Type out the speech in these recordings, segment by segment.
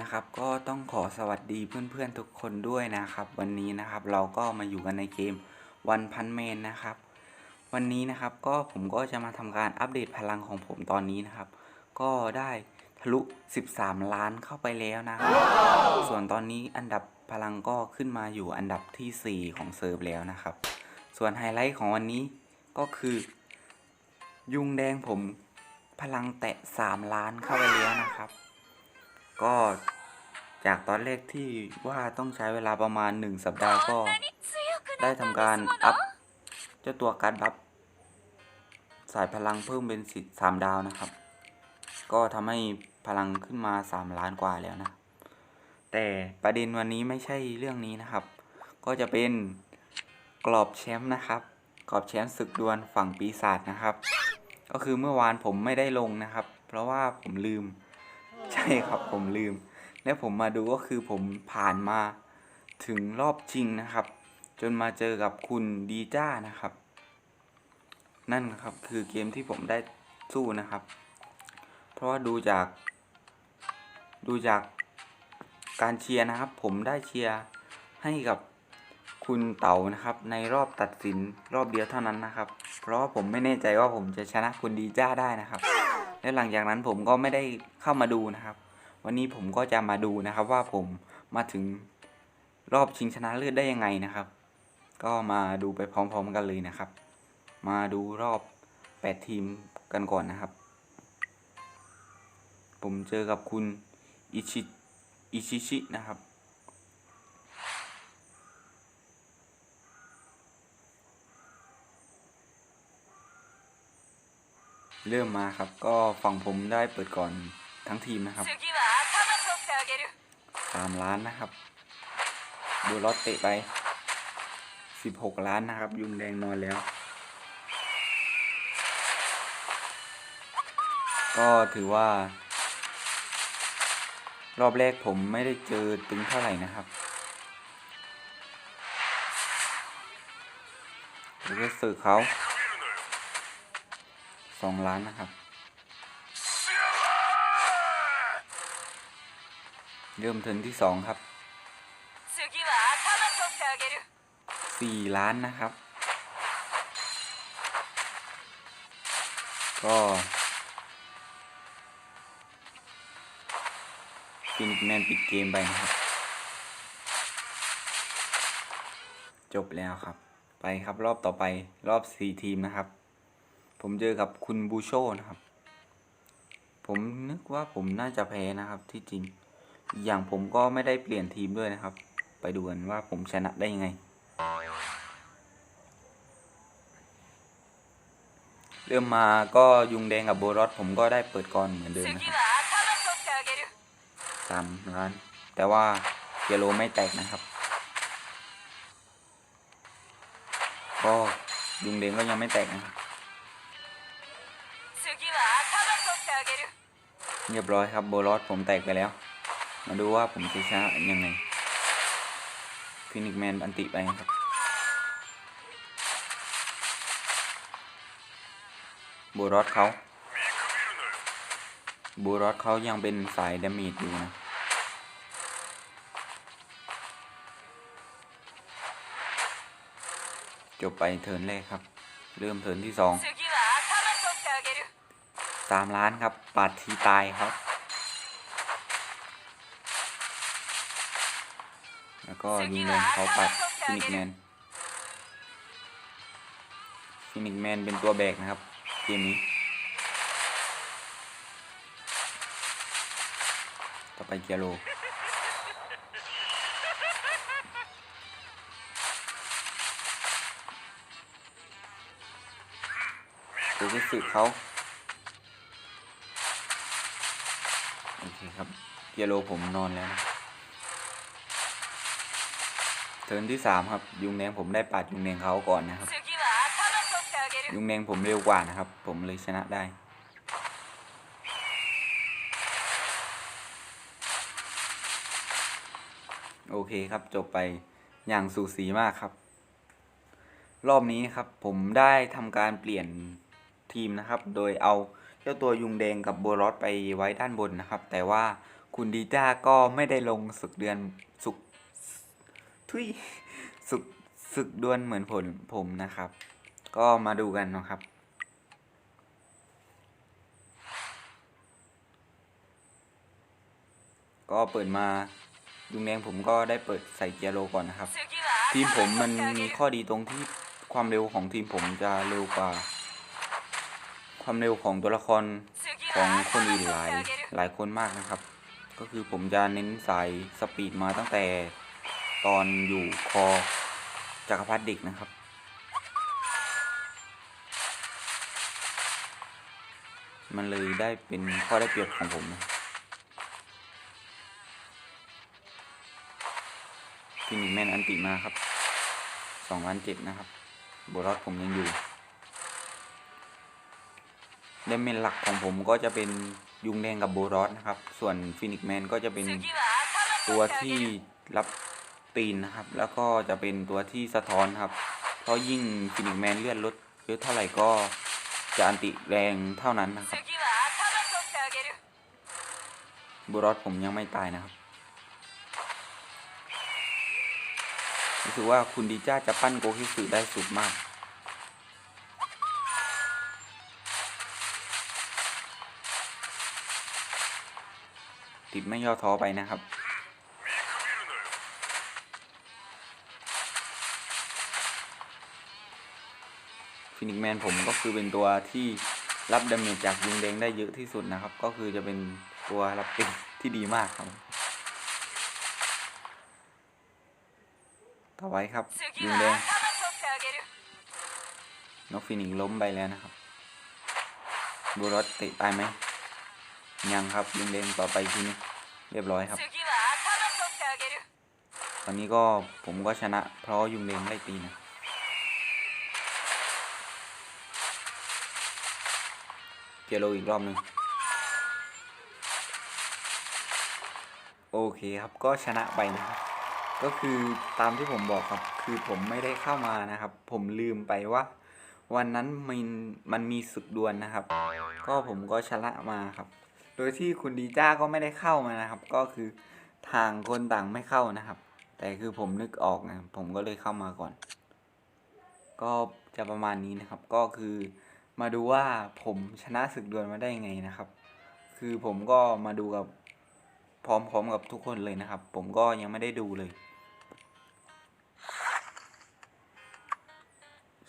นะครับ ก็ต้องขอสวัสดีเพื่อนๆทุกคนด้วยนะครับ วันนี้นะครับเราก็มาอยู่กันในเกมวันพันเมนนะครับ วันนี้นะครับก็ผมก็จะมาทำการอัปเดตพลังของผมตอนนี้นะครับ ก็ได้ทะลุ 13 ล้านเข้าไปแล้วนะครับ ส่วนตอนนี้อันดับพลังก็ขึ้นมาอยู่อันดับทีสี่4 ของเซิร์ฟแล้วนะครับ ส่วนไฮไลท์ของวันนี้ก็คือ ยุงแดงผมพลังแตะ 3 ล้านเข้าไปแล้วนะครับ ก็จากตอนแรกที่ว่าต้องใช้เวลาประมาณ 1 สัปดาห์ก็ ได้ทำการอัพเจ้าตัวการบัฟสายพลังเพิ่มเป็นสิสามดาวนะครับ ก็ทำให้พลังขึ้นมา 3 ล้านกว่าแล้วนะ แต่ประเด็นวันนี้ไม่ใช่เรื่องนี้นะครับ ก็จะเป็นกรอบแชมป์นะครับ กรอบแชมป์ศึกดวลฝั่งปีศาจนะครับ ก็คือเมื่อวานผมไม่ได้ลงนะครับ เพราะว่าผมลืม ใช่ครับผมลืม และผมมาดูก็คือผมผ่านมาถึงรอบชิงนะครับ จนมาเจอกับคุณดีจ้านะครับ นั่นครับคือเกมที่ผมได้สู้นะครับ เพราะว่าดูจาก ดูจากการเชียร์นะครับ ผมได้เชียร์ให้กับคุณเต๋านะครับ ในรอบตัดสินรอบเดียวเท่านั้นนะครับ เพราะว่าผมไม่แน่ใจว่าผมจะชนะคุณดีจ้าได้นะครับ และหลังจากนั้นผมก็ไม่ได้เข้ามาดูนะครับ วันนี้ผมก็จะมาดูนะครับว่าผมมาถึงรอบชิงชนะเลิศได้ยังไงนะครับ ก็มาดูไปพร้อมๆกันเลยนะครับ มาดูรอบ 8 ทีมกันก่อนนะครับ ผมเจอกับคุณอิชิอิชิชินะครับ เริ่มมาครับ ก็ฝั่งผมได้เปิดก่อนทั้งทีมนะครับสามล้านนะครับ ดูลอตเตะไปสิบหกล้านนะครับ ยุงแดงนอนแล้ว ก็ถือว่า รอบแรกผมไม่ได้เจอตึงเท่าไหร่นะครับเลือกสื่อเขา สองล้านนะครับ เริ่มเทินที่สองครับสี่ล้านนะครับ ก็ฟินิกแมนปิดเกมไปครับ จบแล้วครับ ไปครับรอบต่อไปรอบสี่ทีมนะครับ ผมเจอกับคุณบูโชนะครับ ผมนึกว่าผมน่าจะแพ้นะครับที่จริง อย่างผมก็ไม่ได้เปลี่ยนทีมด้วยนะครับ ไปดูกันว่าผมชนะได้ยังไง เริ่มมาก็ยุงแดงกับโบรอสผมก็ได้เปิดก่อนเหมือนเดิมนะครับสามร้าน แต่ว่าเยลโลไม่แตกนะครับ ก็ยุงแดงก็ยังไม่แตกนะครับ เรียบร้อยครับโบรอสผมแตกไปแล้ว มาดูว่าผมจะชนะยังไงฟินิกแมนอันติไปครับ โบรอสเขาโบรอสเขายังเป็นสายดาเมจอยู่นะจบไปเทิร์นแรกครับ เริ่มเทิร์นที่สอง สามล้านครับปาดทีตายครับ แล้วก็ยิงลงเขาปัดฟินิกแมนฟินิกแมนเป็นตัวแบกนะครับเกมนี้ต่อไปเกียโรดูที่สึกเขา เยลโลผมนอนแล้วเทิร์นที่สามครับ ยุงแดงผมได้ปาดยุงแดงเขาก่อนนะครับ ยุงแดงผมเร็วกว่านะครับ ผมเลยชนะได้โอเคครับจบไปอย่างสูสีมากครับ รอบนี้ครับผมได้ทำการเปลี่ยนทีมนะครับ โดยเอาเจ้าตัวยุงแดงกับโบรอสไปไว้ด้านบนนะครับ แต่ว่า คุณดีจ้าก็ไม่ได้ลงสุกเดือนสุกทุยศึกศึกดวนเหมือนผลผมนะครับ ก็มาดูกันนะครับก็เปิดมาดูแดงผมก็ได้เปิดใส่เกียร์โลก่อนนะครับ ทีมผมมันมีข้อดีตรงที่ความเร็วของทีมผมจะเร็วกว่า ความเร็วของตัวละครของคนอื่นหลายหลายคนมากนะครับ ก็คือผมจะเน้นสายสปีดมาตั้งแต่ตอนอยู่คอจักรพรรดิเด็กนะครับ มันเลยได้เป็นข้อได้เปรียบของผมนะฟินิกแมนอันติมาครับสองล้านเจ็ดนะครับโบรอสผมยังอยู่เดเมนหลักของผมก็จะเป็น ยุงแดงกับโบรอสนะครับ ส่วนฟินิกแมนก็จะเป็นตัวที่รับตีนนะครับ แล้วก็จะเป็นตัวที่สะท้อนครับ เพราะยิ่งฟินิกแมนเลื่อนลดเยอะเท่าไหร่ก็จะอันติแรงเท่านั้นนะครับบูรอสผมยังไม่ตายนะครับรู้สึกว่าคุณดีจ้าจะปั้นโกคิสึได้สุดมากิดไม่ย่อท้อไปนะครับ ฟินิกแมนผมก็คือเป็นตัวที่รับดาเมจจากยิงแดงได้เยอะที่สุดนะครับ ก็คือจะเป็นตัวรับติดที่ดีมากครับ ต่อไปครับยิงแดงนกฟินิกล้มไปแล้วนะครับ บูรอสเตะตายไหม ยังครับยิงเลงต่อไปทีนี้เรียบร้อยครับ ตอนนี้ก็ผมก็ชนะ เพราะยุงเลงไล่ตีนะเจโลอีกรอบหนึ่งโอเคครับก็ชนะไปนะครับก็คือตามที่ผมบอกครับ คือผมไม่ได้เข้ามานะครับ ผมลืมไปว่า วันนั้นมันมันมีสุดดวนนะครับ ก็ผมก็ชนะมาครับ โดยที่คุณดีจ้าก็ไม่ได้เข้ามานะครับ ก็คือทางคนต่างไม่เข้านะครับ แต่คือผมนึกออกนะผมก็เลยเข้ามาก่อน ก็จะประมาณนี้นะครับ ก็คือมาดูว่าผมชนะศึกดวลมาได้ยังไงนะครับ คือผมก็มาดูกับพร้อมๆกับทุกคนเลยนะครับ ผมก็ยังไม่ได้ดูเลย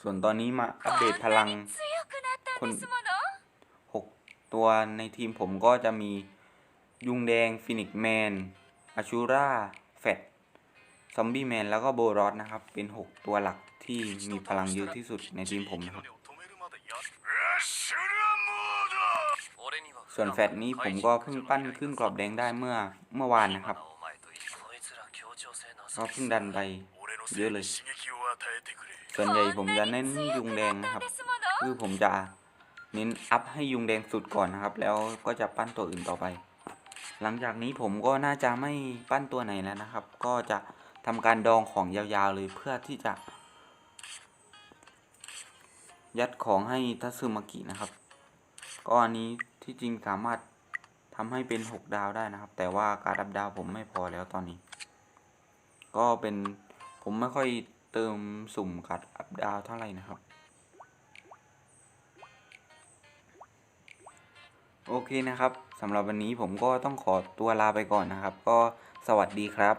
ส่วนตอนนี้มาอัปเดตพลัง強く ตัวในทีมผมก็จะมียุงแดงฟินิกแมนอาชูราแฟตซอมบี้แมนแล้วก็โบรอสนะครับ เป็น 6 ตัวหลักที่มีพลังเยอะที่สุดในทีมผมนะครับส่วนแฟตนี้ผมก็เพิ่งปั้นขึ้นกรอบแดงได้เมื่อเมื่อวานนะครับ ก็เพิ่งดันไปเยอะเลย ส่วนใหญ่ผมจะเน้นยุงแดงนะครับ คือผมจะ เน้นอัพให้ยุงแดงสุดก่อนนะครับ แล้วก็จะปั้นตัวอื่นต่อไป หลังจากนี้ผมก็น่าจะไม่ปั้นตัวไหนแล้วนะครับ ก็จะทำการดองของยาวๆเลยเพื่อที่จะ ยัดของให้ทัตสึมากินะครับ ก็อันนี้ที่จริงสามารถทำให้เป็น 6 ดาวได้นะครับ แต่ว่าการดับดาวผมไม่พอแล้วตอนนี้ ก็เป็นผมไม่ค่อยเติมสุ่มการอัพดาวเท่าไหร่นะครับ โอเคนะครับสำหรับวันนี้ผมก็ต้องขอตัวลาไปก่อนนะครับ ก็สวัสดีครับ